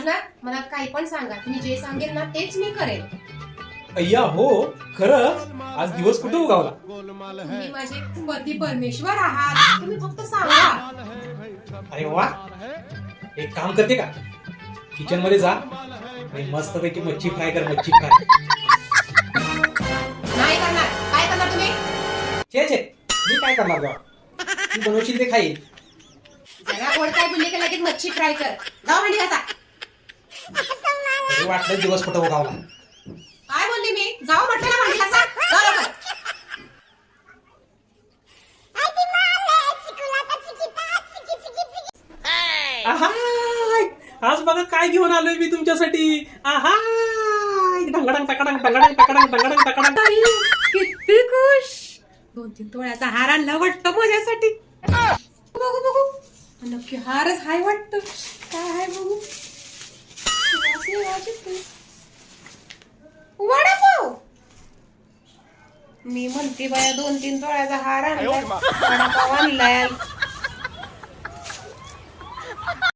आज ना मला काही पण सांगा. तुम्ही जे सांगेल ना तेच मी करेन. अय्या हो खरं? आज दिवस कुठं उगावला? तुम्ही माझे पती परमेश्वर आहात. तुम्ही फक्त सांगा. अरे वा. एक काम करते का? किचनमध्ये जा आणि मस्तपैकी मच्छी फ्राय कर मच्छी फ्राय नाही करणार. काय करणार तुम्ही? छे छे. मी काय करणार बा? तू बनवशील ते खाईल. जरा गोड काय बोलले की लगेच मच्छी फ्राय कर. जाऊ म्हणजे कसा वाटलं दिवस कुठं उगावला. काय बोलले मी? जाऊ म्हटलं ना कसा जाऊ लवकर. आहाय! आज बघा काय घेऊन आलोय मी तुमच्यासाठी? आहाय! ढंगडंग टकडंग टंगडंग टकडंग ताई, किती खुश! दोन तीन तोळ्याचा हार आणला वाटतं माझ्यासाठी. बघू बघू. नक्की हारच हाय वाटतं. काय हाय बघू? मी म्हणते बाया दोन तीन तोळ्याचा हार आणलाय. वडापाव आणलाय.